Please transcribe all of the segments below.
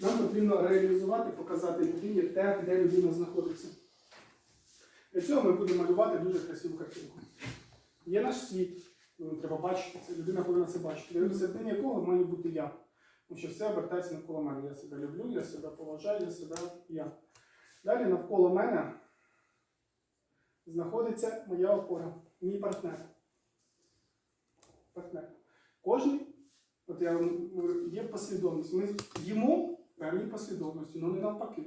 Нам потрібно реалізувати, показати людині те, де людина знаходиться. Для цього ми будемо малювати дуже красиву картинку. Є наш світ, ну, треба бачити це, людина повинна це бачити, середині якого маю бути я. Тому що все обертається навколо мене. Я себе люблю, я себе поважаю, я себе я. Далі навколо мене знаходиться моя опора, мій партнер. Партнер. Кожний, от я є послідовність. Ми в певній послідовності, але не навпаки.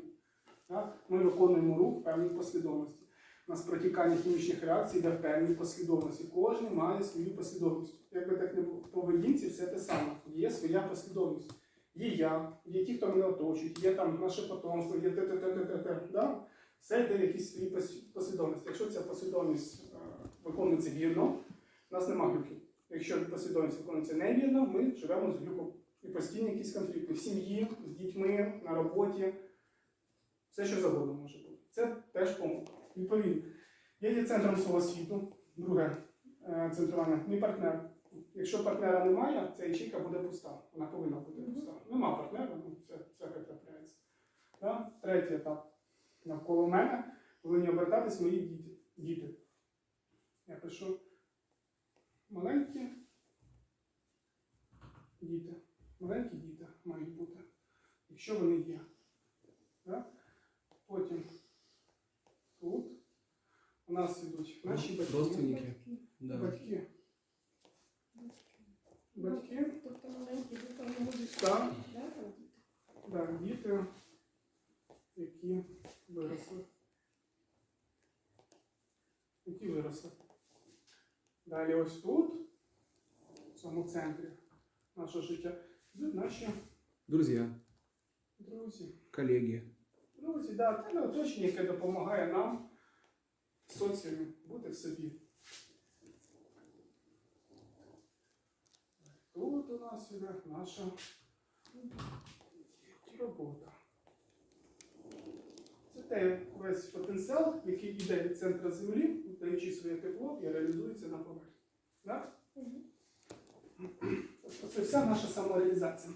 Так? Ми виконуємо рух в певній послідовності. У нас протікання хімічних реакцій йде в певній послідовності. Кожен має свою послідовність. Як би так не було, в поведінці все те саме. Є своя послідовність. Є я, є ті, хто мене оточують, є там наше потомство, є те, те, те, те, те, те. Все йде в якісь свої послідовності. Якщо ця послідовність е, виконується вірно, у нас нема глюків. Якщо послідовність виконується невірно, ми живемо з глюком. І постійні якісь конфлікти в сім'ї, з дітьми, на роботі. Все, що завгодно може бути. Це теж помилка. Відповідно, я є центром свого світу. Друге е, центрування. Мій партнер. Якщо партнера немає, ця ячейка буде пуста. Вона повинна бути пуста. Нема партнера, ну все, всяке трапляється. Да? Третій етап. Навколо мене повинні обертатись мої діти. діти. Я пишу маленькі діти. Маленькі діти мають бути, якщо вони є. Да? Потім тут у нас ідуть наші батьки. Родственники. Да. Батьки. Батьки, Тобто маленькі діти вони будуть Так. да, діти, які виросли. Які виросли. Далі ось тут, в цьому центрі нашого життя, наші Друзья, друзі. коллеги. Друзі, да, те оточення, яке допомагає нам в соціумі бути в собі. Тут у нас іде наша робота. Це те весь потенціал, який йде від центру землі, даючи своє тепло і реалізується на поверхні. Да? Це вся наша самореалізація.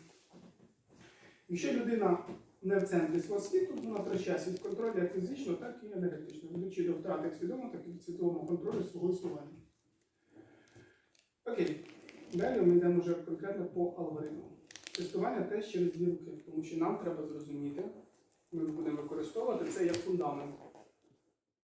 Якщо людина не в центрі свого світу, вона втрачається від контролю як фізичного, так і енергетичного, ведучи до втрати як свідомого, так і від свідомого контролю свого існування. Окей. Далі ми йдемо вже конкретно по алгоритму. Тестування теж через дві руки, тому що нам треба зрозуміти, ми будемо використовувати це як фундамент.